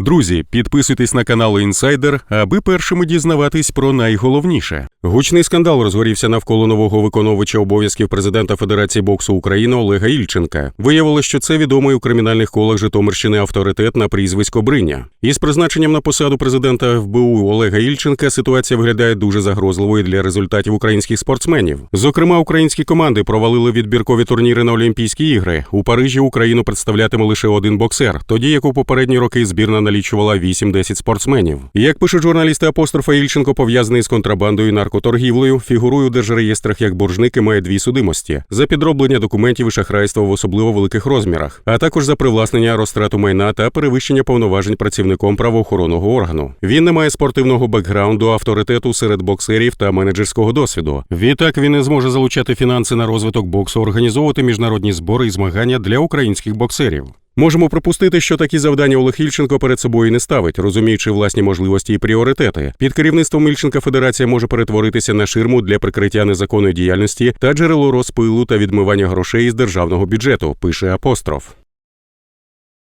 Друзі, підписуйтесь на канал Інсайдер, аби першими дізнаватись про найголовніше. Гучний скандал розгорівся навколо нового виконувача обов'язків президента Федерації боксу України Олега Ільченка. Виявилось, що це відомий у кримінальних колах Житомирщини авторитет на прізвисько Бриня. Із призначенням на посаду президента ФБУ Олега Ільченка ситуація виглядає дуже загрозливою для результатів українських спортсменів. Зокрема, українські команди провалили відбіркові турніри на Олімпійські ігри. У Парижі Україну представлятиме лише один боксер, тоді як у попередні роки збірна налічувала 8-10 спортсменів. Як пишуть журналісти апострофа Ільченко пов'язаний з контрабандою і наркоторгівлею, фігурує у держреєстрах як боржник і має дві судимості за підроблення документів і шахрайство в особливо великих розмірах, а також за привласнення розтрату майна та перевищення повноважень працівником правоохоронного органу. Він не має спортивного бекграунду, авторитету серед боксерів та менеджерського досвіду. Відтак він не зможе залучати фінанси на розвиток боксу, організовувати міжнародні збори і змагання для українських боксерів. Можемо припустити, що такі завдання Олег Ільченко перед собою не ставить, розуміючи власні можливості і пріоритети. Під керівництвом Ільченка Федерація може перетворитися на ширму для прикриття незаконної діяльності та джерело розпилу та відмивання грошей із державного бюджету. Пише апостроф.